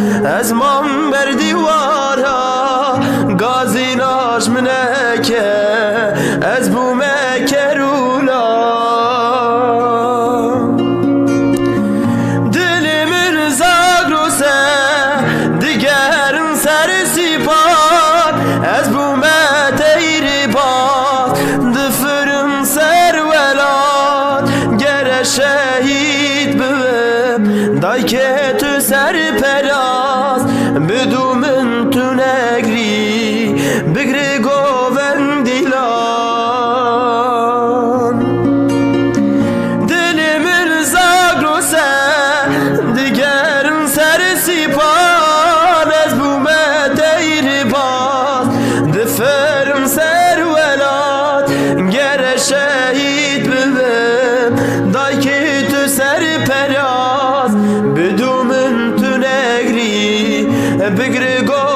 çune Ez mam ber divara Gazi naş mineke Ez bu mekerula Dilimin zagrose Digerin seri sipat Ez bu meteyri bat. Dıfırın servelat Gere şehit bivim Dayke serperaz Büdüm Grigo Vendilan Dilimin zagrose Digerin serisi pan Ez bu medeyri bas. Diferim servelat Gere şehit bivim Daki tü serperaz Bidumin tünegri. Bigrigo